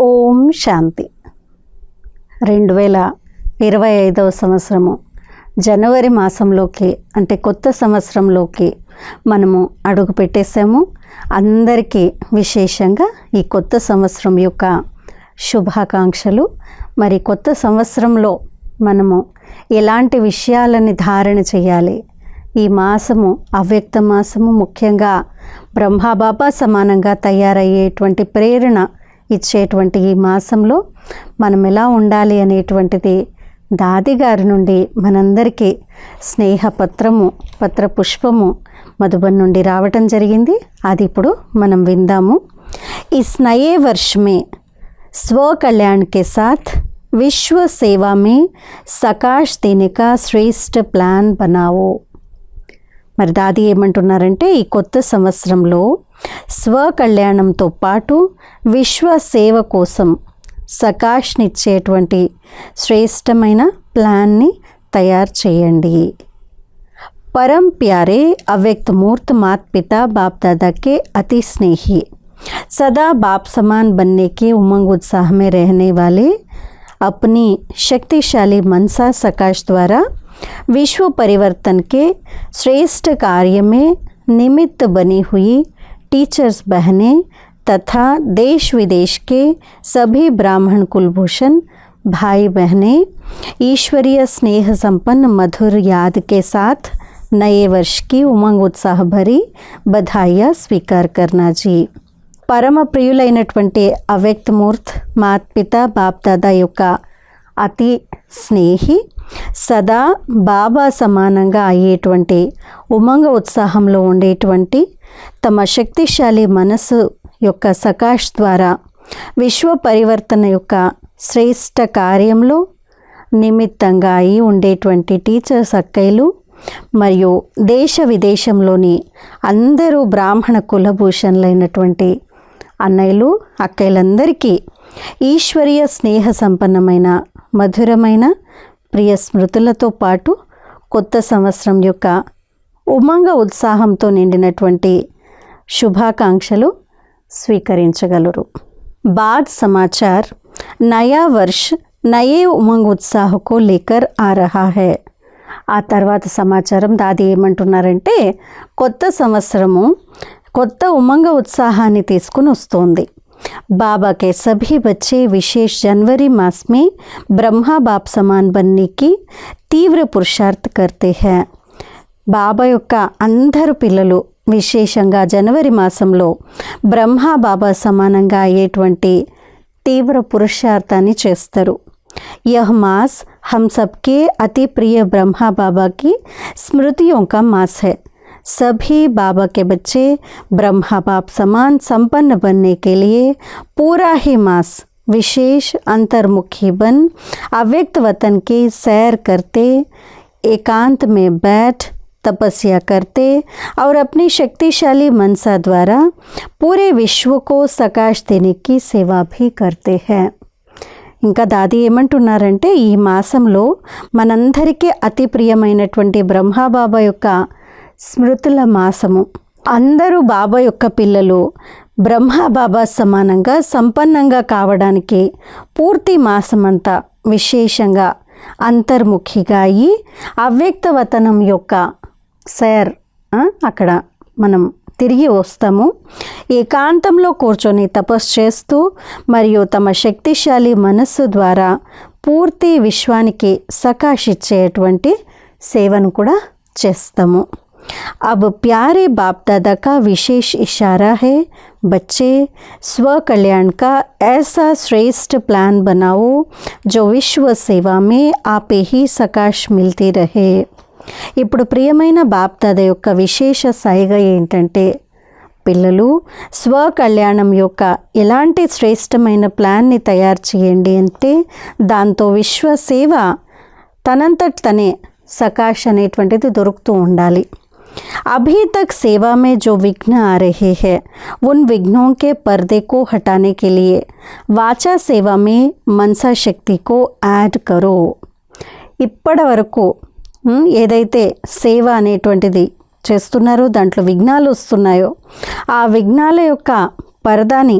ఓం శాంతి. రెండు వేల ఇరవై ఐదవ సంవత్సరము జనవరి మాసంలోకి అంటే కొత్త సంవత్సరంలోకి మనము అడుగు పెట్టేసాము అందరికీ విశేషంగా ఈ కొత్త సంవత్సరం యొక్క శుభాకాంక్షలు. మరి కొత్త సంవత్సరంలో మనము ఎలాంటి విషయాలని ధారణ చేయాలి? ఈ మాసము అవ్యక్త మాసము ముఖ్యంగా బ్రహ్మాబాబా సమానంగా తయారయ్యేటువంటి ప్రేరణ ఇచ్చేటువంటి ఈ మాసంలో మనం ఎలా ఉండాలి అనేటువంటిది దాదిగారి నుండి మనందరికీ స్నేహపత్రము పత్రపుష్పము మధుబన్ నుండి రావటం జరిగింది. అది ఇప్పుడు మనం విందాము. ఈ స్నయే వర్షమే స్వ కళ్యాణ్ కే విశ్వ సేవామే సకాష్ దీనిక శ్రేష్ఠ ప్లాన్ బనావో. మరి దాది ఏమంటున్నారంటే ఈ కొత్త సంవత్సరంలో స్వ కళ్యాణంతో పాటు విశ్వ సేవ కోసం సకాష్నిచ్చేటువంటి శ్రేష్టమైన ప్లాన్ని తయారు చేయండి परम प्यारे अव्यक्त मूर्त मात पिता बाप दादा के अति स्नेही सदा बाप समान बनने के उमंग उत्साह में रहने वाले अपनी शक्तिशाली मनसा सकाश द्वारा विश्व परिवर्तन के श्रेष्ठ कार्य में निमित्त बनी हुई टीचर्स बहनें तथा देश विदेश के सभी ब्राह्मण कुलभूषण भाई बहनें ईश्वरीय स्नेह संपन्न मधुर याद के साथ नए वर्ष की उमंग उत्साह भरी बधाइयाँ स्वीकार करना जी పరమ ప్రియులైనటువంటి అవ్యక్తమూర్త్ మాత్పిత బాప్దాదా యొక్క అతి స్నేహి సదా బాబా సమానంగా అయ్యేటువంటి ఉమంగ ఉత్సాహంలో ఉండేటువంటి తమ శక్తిశాలి మనసు యొక్క సకాష్ ద్వారా విశ్వ పరివర్తన యొక్క శ్రేష్ట కార్యంలో నిమిత్తంగా అయి ఉండేటువంటి టీచర్స్ అక్కయ్యలు మరియు దేశ విదేశంలోని అందరూ బ్రాహ్మణ కులభూషణులైనటువంటి అన్నయ్యలు అక్కయ్యలందరికీ ఈశ్వరీయ స్నేహ సంపన్నమైన మధురమైన ప్రియ స్మృతులతో పాటు కొత్త సంవత్సరం యొక్క ఉమంగ ఉత్సాహంతో నిండినటువంటి శుభాకాంక్షలు స్వీకరించగలరు बाद समाचार नया वर्ष नए उमंग उत्साह को लेकर आ रहा है ఆ తర్వాత సమాచారం దాది ఏమంటున్నారంటే కొత్త సంవత్సరము కొత్త ఉమంగ ఉత్సాహాన్ని తీసుకుని వస్తోంది बाबा के सभी बच्चे विशेष जनवरी मास में ब्रह्मा बाप समान बनने की तीव्र पुरुषार्थ करते हैं బాబా యొక్క అందరు పిల్లలు విశేషంగా జనవరి మాసంలో బ్రహ్మ బాబా సమానంగా అయ్యేటువంటి తీవ్ర పురుషార్థాన్ని చేస్తారు यह मास हम सबके अति प्रिय ब्रह्मा बाबा की स्मृतियों का मास है सभी बाबा के बच्चे ब्रह्मा बाप समान संपन्न बनने के लिए पूरा ही मास विशेष अंतर्मुखी बन अव्यक्त वतन की सैर करते एकांत में बैठ तपस्या करते और अपनी शक्तिशाली मनसा द्वारा पूरे विश्व को सकाश देने की सेवा भी करते हैं ఇంకా దాది ఏమంటున్నారంటే ఈ మాసంలో మనందరికీ అతి ప్రియమైనటువంటి బ్రహ్మాబాబా యొక్క స్మృతుల మాసము అందరూ బాబా యొక్క పిల్లలు బ్రహ్మాబాబా సమానంగా సంపన్నంగా కావడానికి పూర్తి మాసమంతా విశేషంగా అంతర్ముఖిగా అయ్యి అవ్యక్తవతనం యొక్క సైర్ ఆ, అక్కడ మనం తిరిగి వస్తాము ఏకాంతంలో కూర్చొని తపస్సు చేస్తూ మరియు తమ శక్తిశాలి మనస్సు ద్వారా పూర్తి విశ్వానికి సకాశిచ్చేటువంటి సేవను కూడా చేస్తాము अब प्यारे बाप दादा का विशेष इशारा है बच्चे स्व कल्याण का ऐसा श्रेष्ठ प्लान बनाओ जो विश्व सेवा में आपे ही सकाश मिलती रहे ఇప్పుడు ప్రియమైన బాప్దాద యొక్క విశేష సైగ ఏంటంటే పిల్లలు స్వ కళ్యాణం యొక్క ఎలాంటి శ్రేష్టమైన ప్లాన్ని తయారు చేయండి అంటే దాంతో విశ్వ సేవ తనంతట తనే సకాష్ అనేటువంటిది దొరుకుతూ ఉండాలి अभी तक सेवा में जो विघ्न आ रहे हैं उन विघ्नों के पर्दे को हटाने के लिए वाचा सेवा में मनसा शक्ति को ऐड करो ఇప్పటి వరకు ఉమ్, ఏదైతే సేవ అనేటువంటిది చేస్తున్నారో దాంట్లో విఘ్నాలు వస్తున్నాయో ఆ విఘ్నాల యొక్క పరదాని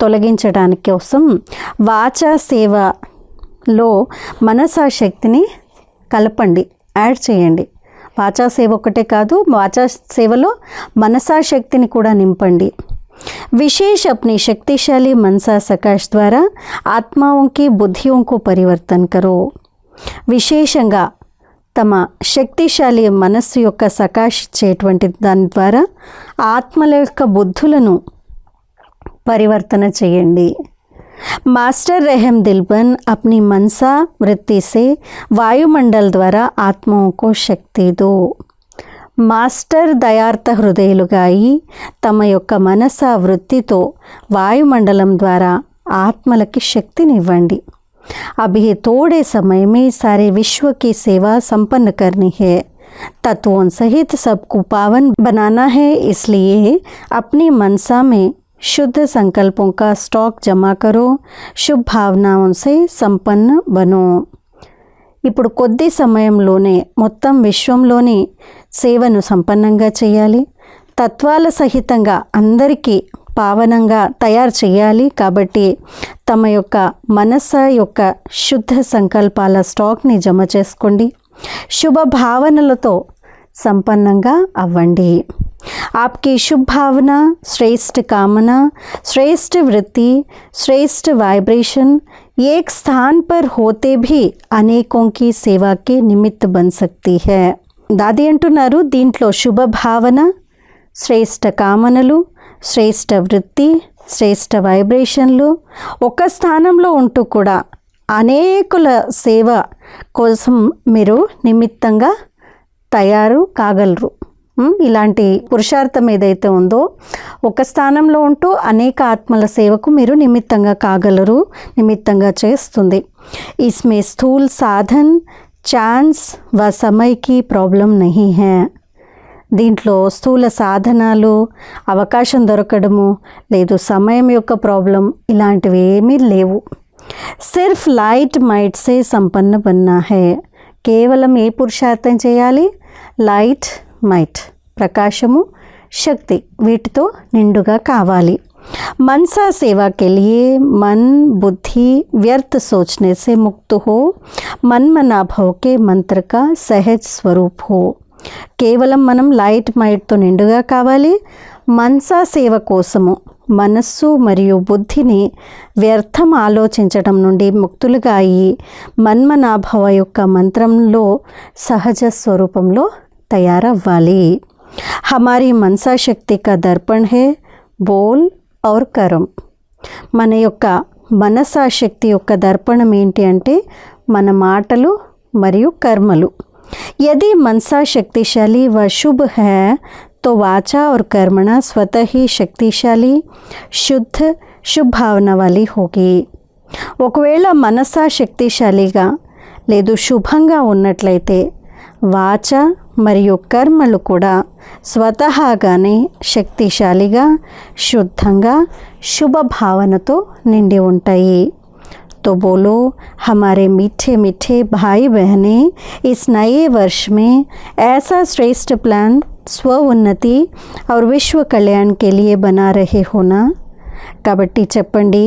తొలగించడానికి కోసం వాచా సేవలో మనసా శక్తిని కలపండి యాడ్ చేయండి వాచా సేవ ఒకటే కాదు వాచా సేవలో మనసా శక్తిని కూడా నింపండి विशेष अपनी शक्तिशाली मनसा सकाश द्वारा आत्माओं की बुद्धियों को परिवर्तन करो విశేషంగా తమ శక్తిశాలి మనస్సు యొక్క సకాష్ ఇచ్చేటువంటి దాని ద్వారా ఆత్మల యొక్క బుద్ధులను పరివర్తన చేయండి मास्टर रहम दिलबन अपनी मनसा वृत्ति से वायुमंडल द्वारा आत्माओं को शक्ति दो మాస్టర్ దయార్థ హృదయులుగా అయి తమ యొక్క మనస వృత్తితో వాయుమండలం ద్వారా ఆత్మలకి శక్తినివ్వండి अभी थोड़े समय में सारे विश्व की सेवा संपन्न करनी है तत्वों सहित सबको पावन बनाना है इसलिए अपनी मनसा में शुद्ध संकल्पों का स्टॉक जमा करो शुभ भावनाओं से संपन्न बनो ఇప్పుడు కొద్ది సమయంలోనే మొత్తం విశ్వంలోని సేవను సంపన్నంగా చేయాలి తత్వాల సహితంగా అందరికీ పావనంగా తయారు చేయాలి కాబట్టి తమ యొక్క మనస యొక్క శుద్ధ సంకల్పాల స్టాక్ని జమ చేసుకోండి శుభ భావనలతో సంపన్నంగా అవ్వండి आपकी शुभ भावना श्रेष्ठ कामना श्रेष्ठ वृत्ति श्रेष्ठ वाइब्रेशन एक स्थान पर होते भी అనేకోं की సేవా के నిమిత్త బన్ सकती है దాది అంటున్నారు దీంట్లో శుభ భావన శ్రేష్ఠ కామనలు శ్రేష్ట వృత్తి శ్రేష్ట వైబ్రేషన్లు ఒక స్థానంలో ఉంటూ కూడా అనేకుల సేవ కోసం మీరు నిమిత్తంగా తయారు కాగలరు. ఇలాంటి పురుషార్థం ఏదైతే ఉందో ఒక స్థానంలో ఉంటూ అనేక ఆత్మల సేవకు మీరు నిమిత్తంగా కాగలరు నిమిత్తంగా చేస్తుంది. ఇస్మే స్థూల్ సాధన్ ఛాన్స్ వ సమయకి ప్రాబ్లం నహీ హే. దీంట్లో స్థూల సాధనాలు అవకాశం దొరకడము లేదు సమయం యొక్క ప్రాబ్లం ఇలాంటివి ఏమీ లేవు సిర్ఫ్ లైట్ మైట్ సే సంపన్న బన్నా హే కేవలం ఏ పురుషార్థం చేయాలి లైట్ మైట్ ప్రకాశము శక్తి వీటితో నిండుగా కావాలి मनसा सेवा के लिए मन बुद्धि व्यर्थ सोचने से मुक्त हो मन मना भव के मंत्र का सहज स्वरूप हो కేవలం మనం లైట్ మైట్తో నిండుగా కావాలి. మనసా సేవ కోసము మనస్సు మరియు బుద్ధిని వ్యర్థం ఆలోచించడం నుండి ముక్తులుగా అయి మన్మనాభవ యొక్క మంత్రంలో సహజ స్వరూపంలో తయారవ్వాలి. హమారీ మనసా శక్తి కా దర్పణ్ హే బోల్ ఔర్ కరం. మన యొక్క మనసా శక్తి యొక్క దర్పణం ఏంటి అంటే మన మాటలు మరియు కర్మలు. यदि मनसा शक्तिशाली व शुभ है तो वाचा और कर्मणा स्वतः ही शक्तिशाली शुद्ध शुभ भावना वाली होगी ఒకవేళ మనసా శక్తిశాలిగా లేదు శుభంగా ఉన్నట్లయితే వాచ మరియు కర్మలు కూడా స్వతహాగానే శక్తిశాలిగా శుద్ధంగా శుభ భావనతో నిండి ఉంటాయి तो बोलो हमारे मीठे मीठे भाई बहनें इस नए वर्ष में ऐसा श्रेष्ठ प्लान स्व उन्नति और विश्व कल्याण के लिए बना रहे हो ना కాబట్టి చెప్పండి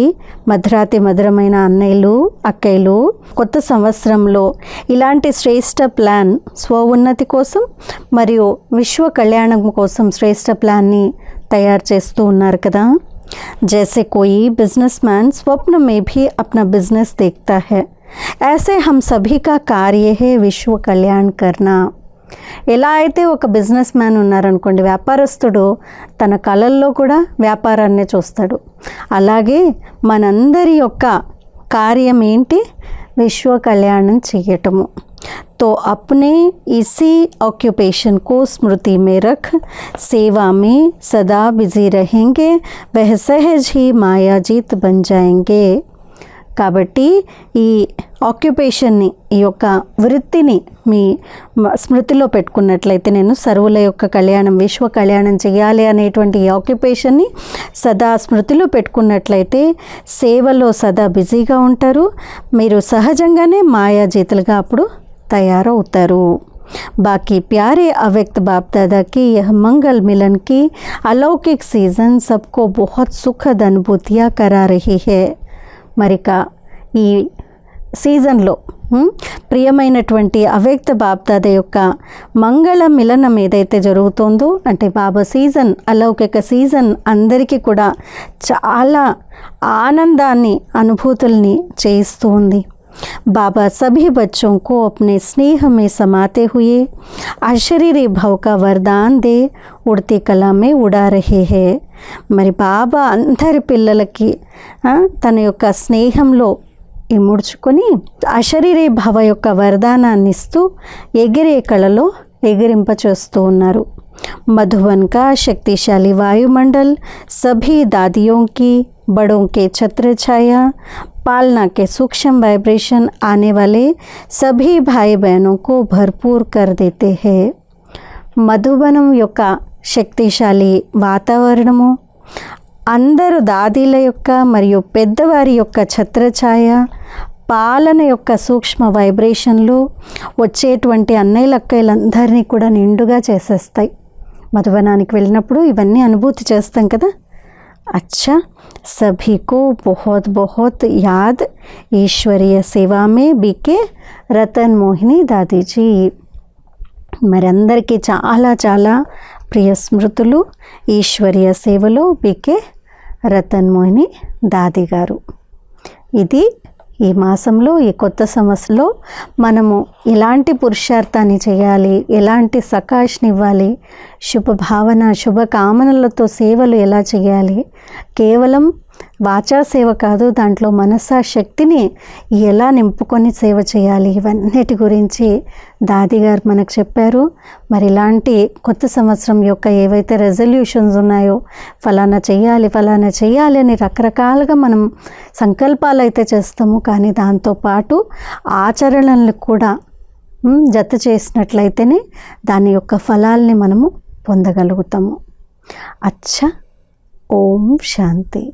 మధురాతి మధురమైన అన్నయ్యలు అక్కయ్యలు కొత్త సంవత్సరంలో ఇలాంటి శ్రేష్ట ప్లాన్ స్వ ఉన్నతి కోసం మరియు విశ్వ కళ్యాణం కోసం శ్రేష్ట ప్లాన్ని తయారు చేస్తూ ఉన్నారు కదా जैसे कोई बिजनेसमैन स्वप्न में भी अपना बिजनेस देखता है ऐसे हम सभी का कार्य है विश्व कल्याण करना ఎలా అయితే ఒక బిజినెస్ మ్యాన్ ఉన్నారనుకోండి వ్యాపారస్తుడు తన కళల్లో కూడా వ్యాపారాన్ని చూస్తాడు అలాగే మనందరి యొక్క కార్యం ఏంటి విశ్వ కళ్యాణం చేయటము तो अपने इसी ऑक्यूपेशन को स्मृति में रख सेवा में सदा बिजी रहेंगे वह सहज ही मायाजीत बन जाएंगे కాబట్టి ఈ ఆక్యుపేషన్ని ఈ యొక్క వృత్తిని మీ మ- స్మృతిలో పెట్టుకున్నట్లయితే నేను సర్వుల యొక్క కళ్యాణం విశ్వ కళ్యాణం చేయాలి అనేటువంటి ఈ ఆక్యుపేషన్ని సదా స్మృతిలో పెట్టుకున్నట్లయితే సేవలో సదా బిజీగా ఉంటారు మీరు సహజంగానే మాయాజీతులుగా అప్పుడు తయారవుతారు बाकी प्यारे अव्यक्त बाप दादा की यह मंगल मिलन की अलौकिक सीज़न सबको बहुत सुखद अनुभूतियाँ करा रही है మరిక ఈ సీజన్లో ఉమ్, ప్రియమైనటువంటి అవ్యక్త బాబ్దాద యొక్క మంగళ మిలనం ఏదైతే జరుగుతుందో అంటే బాబా సీజన్ అలౌకిక సీజన్ అందరికీ కూడా చాలా ఆనందాన్ని అనుభూతుల్ని చేయిస్తూ ఉంది बाबा सभी बच्चों को अपने स्नेह में समाते हुए अशरीरी भव का वरदान दे उड़ती कला में उड़ा रहे हैं మరి బాబా అందరి పిల్లలకి ఆ, తన యొక్క స్నేహంలో ఇముడ్చుకొని అశరీరీ భవ యొక్క వరదానాన్ని ఇస్తూ ఎగిరే కళలో ఎగిరింపచేస్తూ ఉన్నారు मधुबन का शक्तिशाली वायुमंडल सभी दादियों की बड़ों के छत्र छाया पालना के सूक्ष्म वाइब्रेशन आने वाले सभी भाई बहनों को भरपूर कर देते हैं మధుబనం యొక్క శక్తిశాలి వాతావరణము అందరు దాదీల యొక్క మరియు పెద్దవారి యొక్క ఛత్రఛాయ పాలన యొక్క సూక్ష్మ వైబ్రేషన్లు వచ్చేటువంటి అన్నయ్య అక్కయ్యలందరినీ కూడా నిండుగా చేసేస్తాయి మధుబనానికి వెళ్ళినప్పుడు ఇవన్నీ అనుభూతి చేస్తాం కదా अच्छा सभी को बहुत बहुत याद ईश्वरीय सेवा में बीके रतन मोहिनी दादी जी మరి అందరికీ చాలా చాలా ప్రియ స్మృతులు ఈశ్వరీయ సేవలో బీకే రతన్ మోహిని దాది గారు ఇది ఈ మాసంలో ఈ కొత్త సంవత్సరంలో మనము ఎలాంటి పురుషార్థాన్ని చేయాలి ఎలాంటి సకాష్ని ఇవ్వాలి శుభ భావన సేవలు ఎలా చేయాలి కేవలం వాచా సేవ కాదు దాంట్లో మనసా శక్తిని ఎలా నింపుకొని సేవ చేయాలి? ఇవన్నిటి గురించి దాది గారు మనకు చెప్పారు. మరి ఇలాంటి కొత్త సంవత్సరం యొక్క ఏవైతే రెజల్యూషన్స్ ఉన్నాయో ఫలానా చేయాలి ఫలానా చేయాలి అని రకరకాలుగా మనం సంకల్పాలు అయితే చేస్తాము. కానీ దాంతోపాటు ఆచరణలు కూడా జత చేసినట్లయితేనే దాని యొక్క ఫలాల్ని మనము పొందగలుగుతాము. అచ్చ ఓం శాంతి.